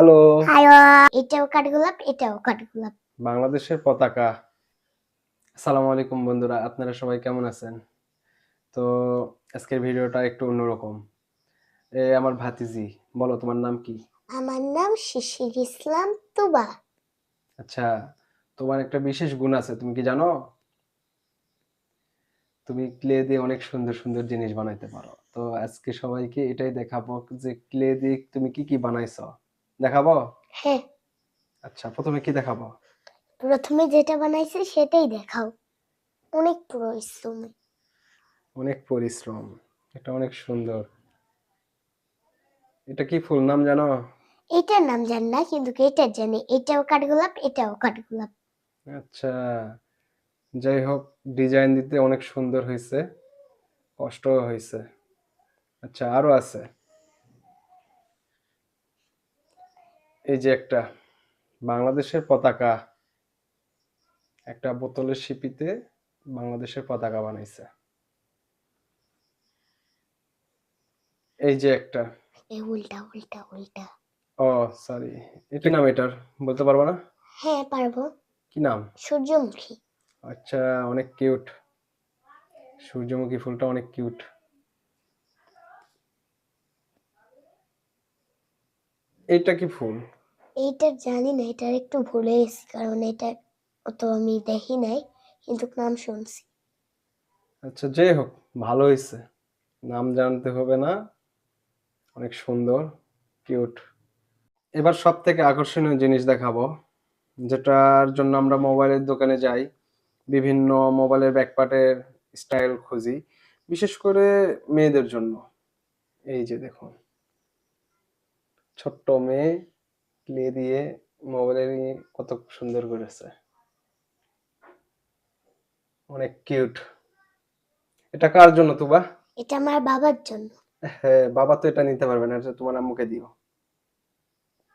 Hello. হায়ো এটাও কাঠগোলাপ এটাও কাঠগোলাপ বাংলাদেশের পতাকা। আসসালামু আলাইকুম বন্ধুরা আপনারা সবাই কেমন আছেন? তো আজকের ভিডিওটা একটু অন্যরকম। এ আমার ভাতিজি বলো তোমার নাম কি? আমার নাম শিশির ইসলাম তুবা। আচ্ছা তোমার একটা বিশেষ গুণ আছে তুমি কি জানো? তুমি ক্লে দিয়ে অনেক সুন্দর সুন্দর জিনিস বানাইতে পারো। তো আজকে সবাইকে এটাই দেখাবো যে ক্লে দিয়ে তুমি কি কি বানাইছো। দেখাবো? হ্যাঁ। আচ্ছা প্রথমে কি দেখাবো? প্রথমে যেটা বানাইছে সেটাই দেখাও। অনেক পরিশ্রম। অনেক পরিশ্রম। এটা অনেক সুন্দর। এটা কি ফুল নাম জানো? এটার নাম জানি না কিন্তু এটা জানি। এটাও কাঠগোলাপ এটাও কাঠগোলাপ। আচ্ছা। যাই হোক ডিজাইন দিতে অনেক সুন্দর হয়েছে। কষ্টও হয়েছে। আচ্ছা আরও আছে। এই যে একটা বাংলাদেশের পতাকা একটা বোতলের শিপিতে বাংলাদেশের পতাকা বানাইছে। এই যে একটা। উল্টা উল্টা উল্টা। ও সরি কি নাম এটার? বলতে পারব না? হ্যাঁ পারব। কি নাম? সূর্যমুখী। আচ্ছা অনেক কিউট। সূর্যমুখী ফুলটা অনেক কিউট। এইটা কি ফুল? এইটার জানি না, এটার একটু ভুলে গেছি, কারণ এটা অত আমি দেখি নাই, কিন্তু নাম শুনছি। আচ্ছা যাই হোক, ভালো হয়েছে। নাম জানতে হবে না, অনেক সুন্দর, কিউট। এবার সব থেকে আকর্ষণীয় জিনিস দেখাবো, যেটার জন্য আমরা মোবাইলের দোকানে যাই, বিভিন্ন মোবাইলের ব্যাকপার্টের স্টাইল খুঁজি, বিশেষ করে মেয়েদের জন্য। এই যে দেখুন, ছোট্ট মেয়ে ক্লে দিয়ে মোবাইলের কত সুন্দর করেছে। অনেক কিউট এটা কার জন্য তুবা? এটা আমার বাবার জন্য। হ্যাঁ বাবা তো এটা নিতে পারবে না এটা তোমার আম্মুকে দিও।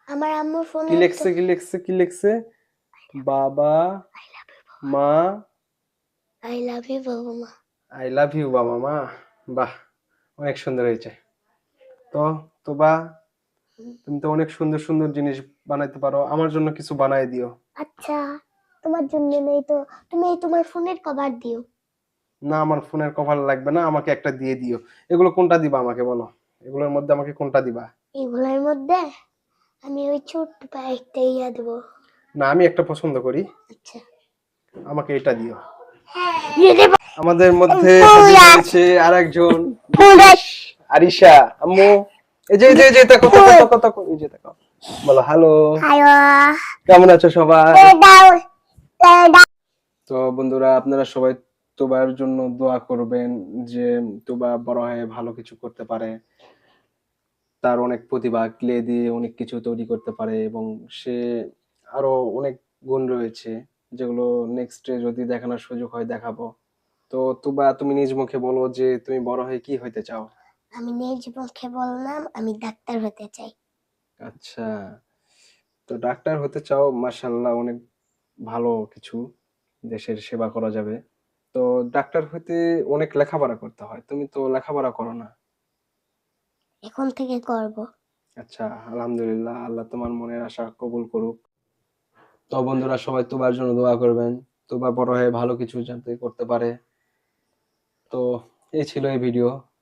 আমার আম্মুর ফোনে কি লিখছে কি লিখছে কি লিখছে? বাবা মা। আই লাভ ইউ বাবা মা আই লাভ ইউ বাবা মা। বাহ অনেক সুন্দর হয়েছে। তো তোবা তুমি তো অনেক সুন্দর সুন্দর জিনিস বানাইতে পারো। আমার জন্য কিছু বানাই দিও। আচ্ছা তোমার জন্য নেই তো। তুমি এই তোমার ফোনের কভার দিও। না আমার ফোনের কভার লাগবে না আমাকে একটা দিয়ে দিও। এগুলো কোনটা দিবা আমাকে বলো? এগুলোর মধ্যে আমাকে কোনটা দিবা? এগুলোর মধ্যে আমি ওই ছোট্ট একটা ইয়া দেবো। না আমি একটা পছন্দ করি। আচ্ছা। আমাকে এটা দিও। আমাদের মধ্যে আছে। আরেকজন। আরিশা আম্মু। এই যে যে যে দেখো দেখো দেখো দেখো এই যে দেখো। বলো হ্যালো কেমন আছো সবাই? দাও দাও তো বন্ধুরা আপনারা সবাই তোবার জন্য দোয়া করবেন যে তোবা বড় হয়ে ভালো কিছু করতে পারে। তার অনেক প্রতিভা ক্লে দিয়ে অনেক কিছু তৈরি করতে পারে এবং সে আরও অনেক গুণ রয়েছে যেগুলো নেক্সটে যদি দেখানোর সুযোগ হয় দেখাবো। তো তুবা তুমি নিজ মুখে বলো যে তুমি বড় হয়ে কি হইতে চাও? আমি নিজ মুখে বললাম আমি ডাক্তার হতে চাই। আচ্ছা তো ডাক্তার হতে চাও মাশাল্লাহ অনেক ভালো কিছু দেশের সেবা করা যাবে। তো ডাক্তার হতে অনেক লেখাপড়া করতে হয় তুমি তো লেখাপড়া করো না। এখন থেকে করব। আচ্ছা আলহামদুলিল্লাহ আল্লাহ তোমার মনের আশা কবুল করুক। তো বন্ধুরা সবাই তোমার জন্য দোয়া করবেন তোমার বড় হয়ে ভালো কিছু যাতে করতে পারে। তো এই ছিল এই ভিডিও